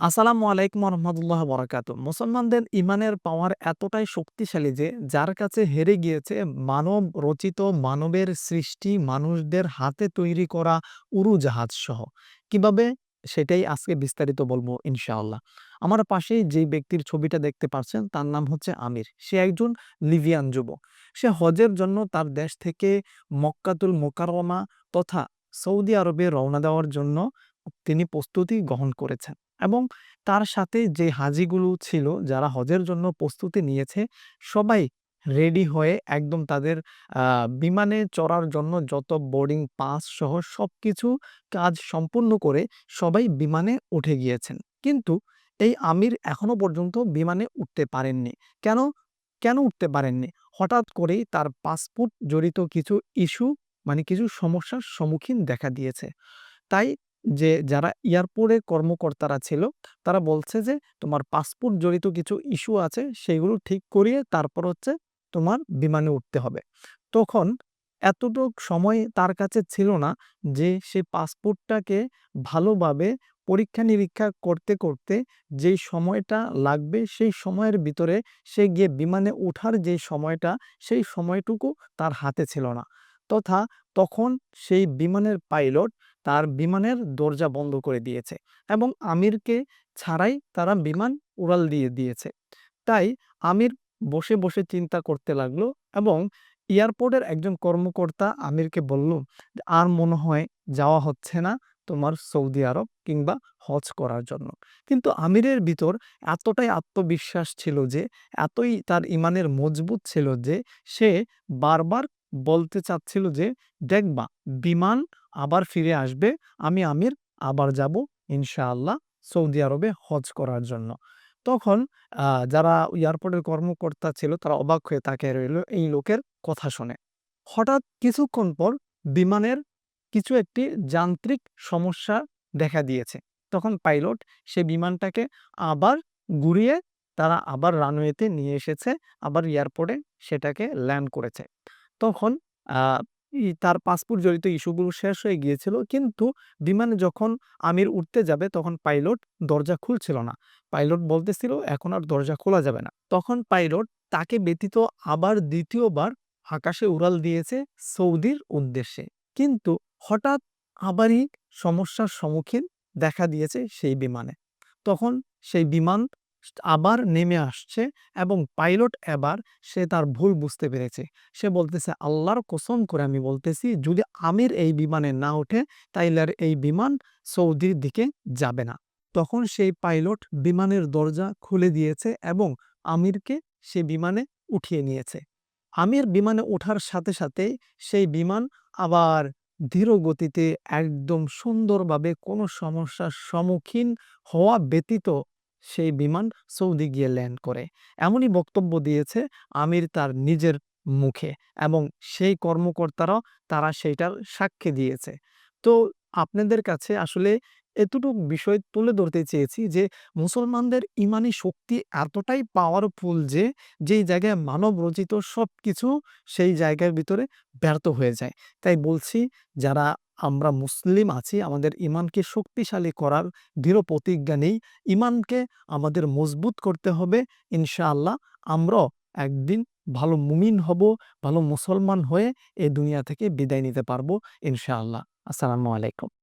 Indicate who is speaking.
Speaker 1: আসসালামু আলাইকুম রহমতুল্লাহ বরাকাত মুসলমানদের ইমানের পাওয়ার এতটাই শক্তিশালী যে, যার কাছে হেরে গিয়েছে মানব রচিত মানবের সৃষ্টি, মানুষদের হাতে তৈরি করা উড়োজাহাজ সহ। কীভাবে? সেটাই আজকে বিস্তারিত বলব ইনশাআল্লাহ। আমার পাশেই যে ব্যক্তির ছবিটা দেখতে পাচ্ছেন, তার নাম হচ্ছে আমির। সে একজন লিবিয়ান যুবক। সে হজের জন্য তার দেশ থেকে মক্কাতুল মোকাররমা তথা সৌদি আরবে রওনা দেওয়ার জন্য তিনি প্রস্তুতি গ্রহণ করেছেন। এবং তার সাথে যে হাজিগুলো ছিল, যারা হজের জন্য প্রস্তুতি নিয়েছে, সবাই রেডি হয়ে একদম তাদের বিমানে চড়ার জন্য যত বোর্ডিং পাস সহ সব কিছু কাজ সম্পূর্ণ করে সবাই বিমানে উঠে গিয়েছেন। কিন্তু এই আমির এখনও পর্যন্ত বিমানে উঠতে পারেননি। কেন? কেন উঠতে পারেননি? হঠাৎ করেই তার পাসপোর্ট জড়িত কিছু ইস্যু মানে কিছু সমস্যার সম্মুখীন দেখা দিয়েছে। তাই যে, যারা এয়ারপোর্টে কর্মকর্তারা ছিল, তারা বলছে যে, তোমার পাসপোর্ট জড়িত কিছু ইস্যু আছে, সেগুলো ঠিক করিয়ে তারপর হচ্ছে তোমার বিমানে উঠতে হবে। তখন এতটুক সময় তার কাছে ছিল না যে, সে পাসপোর্টটাকে ভালোভাবে পরীক্ষা নিরীক্ষা করতে করতে যেই সময়টা লাগবে, সেই সময়ের ভিতরে সে গিয়ে বিমানে ওঠার যে সময়টা, সেই সময়টুকু তার হাতে ছিল না। তথা তখন সেই বিমানের পাইলট তার বিমানের দরজা বন্ধ করে দিয়েছে এবং আমিরকে ছাড়াই তারা বিমান উড়াল দিয়ে দিয়েছে। তাই আমির বসে বসে চিন্তা করতে লাগল এবং এয়ারপোর্টের একজন কর্মকর্তা আমিরকে বলল, আর মনে হয় যাওয়া হচ্ছে না তোমার সৌদি আরব কিংবা হজ করার জন্য। কিন্তু আমিরের ভিতর এতটাই আত্মবিশ্বাস ছিল যে, এতই তার ইমানের মজবুত ছিল যে, সে বারবার বলতে চাচ্ছিল যে দেখবা বিমান আবার ফিরে আসবে, আমি আমির আবার যাব ইনশাআল্লাহ সৌদি আরবে হজ করার জন্য। তখন যারা এয়ারপোর্টের কর্মকর্তা ছিল, তারা অবাক হয়ে তাকিয়ে রইল এই লোকের কথা শুনে। হঠাৎ কিছুক্ষণ পর বিমানের কিছু একটি যান্ত্রিক সমস্যা দেখা দিয়েছে। তখন পাইলট সে বিমানটাকে আবার ঘুরিয়ে তারা আবার রানওয়েতে নিয়ে এসেছে, আবার এয়ারপোর্টে সেটাকে ল্যান্ড করেছে। তখন তার পাসপোর্ট জড়িত ইস্যুগুলো শেষ হয়ে গিয়েছিল। কিন্তু বিমানে যখন আমির উঠতে যাবে, তখন পাইলট দরজা খুলছিল না। পাইলট বলতেছিল, এখন আর দরজা খোলা যাবে না। তখন পাইলট তাকে ব্যতীত আবার দ্বিতীয়বার আকাশে উড়াল দিয়েছে সৌদির উদ্দেশ্যে। কিন্তু হঠাৎ আবারই সমস্যার সম্মুখীন দেখা দিয়েছে সেই বিমানে। তখন সেই বিমান আবার নেমে আসছে এবং পাইলট এবার সে তার ভুল বুঝতে পেরেছে। সে বলতেছে, আল্লাহর কসম করে আমি বলতেছি, যদি আমির এই বিমানে না ওঠে তাইলে এই বিমান সৌদির দিকে যাবে না। তখন সেই পাইলট বিমানের দরজা খুলে দিয়েছে এবং আমিরকে সে বিমানে উঠিয়ে নিয়েছে। আমির বিমানে ওঠার সাথে সাথে সেই বিমান আবার ধীর গতিতে একদম সুন্দরভাবে কোনো সমস্যার সম্মুখীন হওয়া ব্যতীত সেই বিমান সৌদি গিয়ে ল্যান্ড করে। এমনই বক্তব্য দিয়েছে আমির তার নিজের মুখে এবং সেই কর্মকর্তারাও তারা সেইটার সাক্ষী দিয়েছে। তো আপনাদের কাছে আসলে এতটুক বিষয় তুলে ধরতে চেয়েছি যে মুসলমানদের ইমানি শক্তি এতটাই পাওয়ারফুল যে যেই জায়গায় মানব রচিত সবকিছু সেই জায়গার ভিতরে ব্যর্থ হয়ে যায়। তাই বলছি, যারা আমরা মুসলিম আছি, আমাদের ইমানকে শক্তিশালী করার দৃঢ় প্রতিজ্ঞা নেই। ইমানকে আমাদের মজবুত করতে হবে, ইনশাআল্লাহ। আমরাও একদিন ভালো মুমিন হব, ভালো মুসলমান হয়ে এই দুনিয়া থেকে বিদায় নিতে পারব, ইনশাআল্লাহ। আসসালামু আলাইকুম।